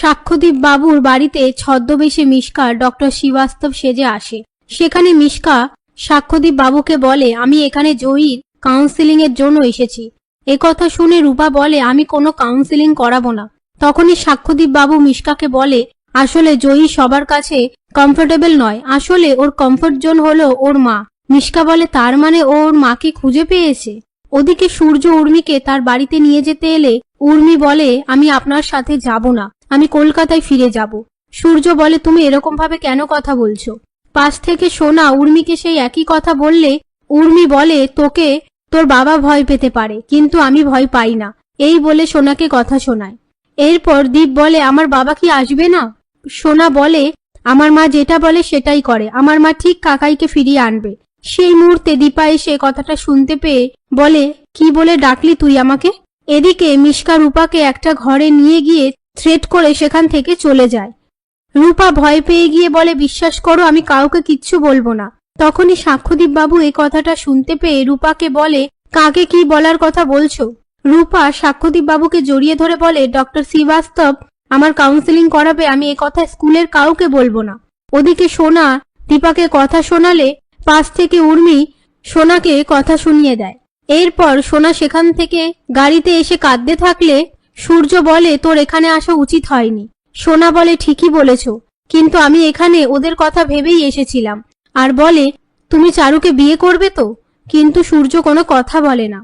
সাক্ষ্যদীপ বাবুর বাড়িতে ছদ্মবেশে মিশকা ডক্টর শ্রীবাস্তব সেজে আসে। সেখানে মিশকা সাক্ষ্যদীপ বাবুকে বলে, আমি এখানে জয়ীর কাউন্সিলিং এর জন্য এসেছি। একথা শুনে রূপা বলে, আমি কোনো কাউন্সিলিং করাবো না। তখনই সাক্ষ্যদীপ বাবু মিশকাকে বলে, আসলে জয়ী সবার কাছে কমফোর্টেবল নয়। আসলে ওর কমফোর্ট জোন হলো ওর মা। মিশকা বলে, তার মানে ওর মাকে খুঁজে পেয়েছে? ওদিকে সূর্য উর্মিকে তার বাড়িতে নিয়ে যেতে এলে উর্মি বলে, আমি আপনার সাথে যাব না, আমি কলকাতায় ফিরে যাব। সূর্য বলে, তুমি এরকম ভাবে কেন কথা বলছো? পাশ থেকে সোনা উর্মিকে সেই একই কথা বললে, উর্মি বলে, তোকে, তোর বাবা ভয় পেতে পারে, কিন্তু আমি ভয় পাই না। এই বলে সোনাকে কথা শোনায়। এরপর দীপ বলে, আমার বাবা কি আসবে না? সোনা বলে, আমার মা যেটা বলে সেটাই করে, আমার মা ঠিক কাকাইকে ফিরিয়ে আনবে। সেই মুহূর্তে দীপা এসে কথাটা শুনতে পেয়ে বলে, কি বলে ডাকলি তুই আমাকে? এদিকে মিশকা রূপাকে একটা ঘরে নিয়ে গিয়ে থ্রেট করে সেখান থেকে চলে যায়। রূপা ভয় পেয়ে গিয়ে বলে, বিশ্বাস করো, আমি কাউকে কিচ্ছু বলব না। তখনই সাক্ষ্যদীপ বাবু এই কথাটা শুনতে পেয়ে রূপাকে বলে, কাকে কি বলার কথা বলছো? রূপা সাক্ষ্যদীপ বাবুকে জড়িয়ে ধরে বলে, ডক্টর শ্রীবাস্তব, আমার কাউন্সিলিং করাবে, আমি এ কথা স্কুলের কাউকে বলব না। ওদিকে সোনা দীপাকে কথা শোনালে পাশ থেকে উর্মি সোনাকে কথা শুনিয়ে দেয়। এরপর সোনা সেখান থেকে গাড়িতে এসে কাঁদতে থাকলে সূর্য বলে, তোর এখানে আসা উচিত হয়নি। সোনা বলে, ঠিকই বলেছ, কিন্তু আমি এখানে ওদের কথা ভেবেই এসেছিলাম। আর বলে, তুমি চারুকে বিয়ে করবে তো? কিন্তু সূর্য কোনো কথা বলে না।